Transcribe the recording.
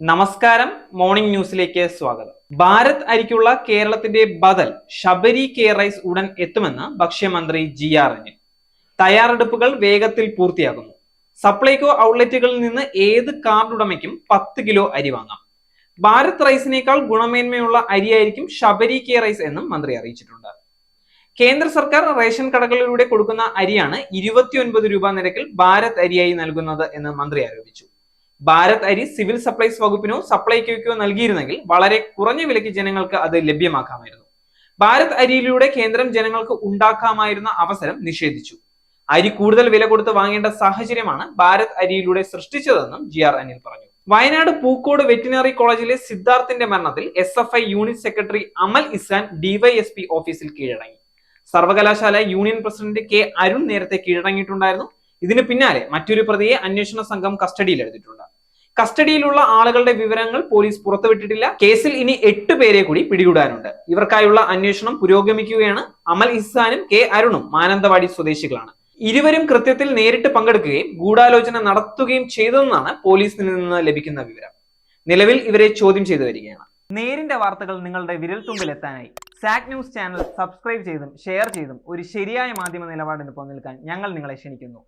നമസ്കാരം മോർണിംഗ് ന്യൂസിലേക്ക് സ്വാഗതം. ഭാരത് അരിക്കുള്ള കേരളത്തിന്റെ ബദൽ ശബരി കെയർ റൈസ് ഉടൻ എത്തുമെന്ന് ഭക്ഷ്യമന്ത്രി ജി ആർ അനിൽ. തയ്യാറെടുപ്പുകൾ വേഗത്തിൽ പൂർത്തിയാകുന്നു സപ്ലൈകോ ഔട്ട്ലെറ്റുകളിൽ നിന്ന് ഏത് കാർഡ് ഉടമയ്ക്കും പത്ത് കിലോ അരി വാങ്ങാം. ഭാരത് റൈസിനേക്കാൾ ഗുണമേന്മയുള്ള അരിയായിരിക്കും ശബരി കെയർ റൈസ് എന്നും മന്ത്രി അറിയിച്ചിട്ടുണ്ട്. കേന്ദ്ര സർക്കാർ റേഷൻ കടകളിലൂടെ കൊടുക്കുന്ന അരിയാണ് ഇരുപത്തിയൊൻപത് രൂപ നിരക്കിൽ ഭാരത് അരിയായി നൽകുന്നത് എന്ന് മന്ത്രി ആരോപിച്ചു. ഭാരത് അരി സിവിൽ സപ്ലൈസ് വകുപ്പിനോ സപ്ലൈക്കോയ്ക്കോ നൽകിയിരുന്നെങ്കിൽ വളരെ കുറഞ്ഞ വിലയ്ക്ക് ജനങ്ങൾക്ക് അത് ലഭ്യമാക്കാമായിരുന്നു. ഭാരത് അരിയിലൂടെ കേന്ദ്രം ജനങ്ങൾക്ക് ഉണ്ടാക്കാമായിരുന്ന അവസരം നിഷേധിച്ചു. അരി കൂടുതൽ വില കൊടുത്ത് വാങ്ങേണ്ട സാഹചര്യമാണ് ഭാരത് അരിയിലൂടെ സൃഷ്ടിച്ചതെന്നും ജി ആർ അനിൽ പറഞ്ഞു. വയനാട് പൂക്കോട് വെറ്റിനറി കോളേജിലെ സിദ്ധാർത്ഥിന്റെ മരണത്തിൽ S F I unit secretary Amal Isan DYSP ഓഫീസിൽ കീഴടങ്ങി. സർവകലാശാല യൂണിയൻ പ്രസിഡന്റ് കെ അരുൺ നേരത്തെ കീഴടങ്ങിയിട്ടുണ്ടായിരുന്നു. ഇതിന് പിന്നാലെ മറ്റൊരു പ്രതിയെ അന്വേഷണ സംഘം കസ്റ്റഡിയിലെടുത്തിട്ടുണ്ട് കസ്റ്റഡിയിലുള്ള ആളുകളുടെ വിവരങ്ങൾ പോലീസ് പുറത്തുവിട്ടിട്ടില്ല. കേസിൽ ഇനി എട്ട് പേരെ കൂടി പിടികൂടാനുണ്ട്. ഇവർക്കായുള്ള അന്വേഷണം പുരോഗമിക്കുകയാണ്. അമൽ ഇഹ്സാനും കെ അരുണും മാനന്തവാടി സ്വദേശികളാണ്. ഇരുവരും കൃത്യത്തിൽ നേരിട്ട് പങ്കെടുക്കുകയും ഗൂഢാലോചന നടത്തുകയും ചെയ്തതെന്നാണ് പോലീസിൽ നിന്ന് ലഭിക്കുന്ന വിവരം. നിലവിൽ ഇവരെ ചോദ്യം ചെയ്തു വരികയാണ്. നേരിന്റെ വാർത്തകൾ നിങ്ങളുടെ വിരൽത്തുമ്പിൽ എത്താനായി സാക് ന്യൂസ് ചാനൽ സബ്സ്ക്രൈബ് ചെയ്തും ഷെയർ ചെയ്തും ഒരു ശരിയായ മാധ്യമ നിലപാടിന് പോകാൻ ഞങ്ങൾ നിങ്ങളെ ക്ഷണിക്കുന്നു.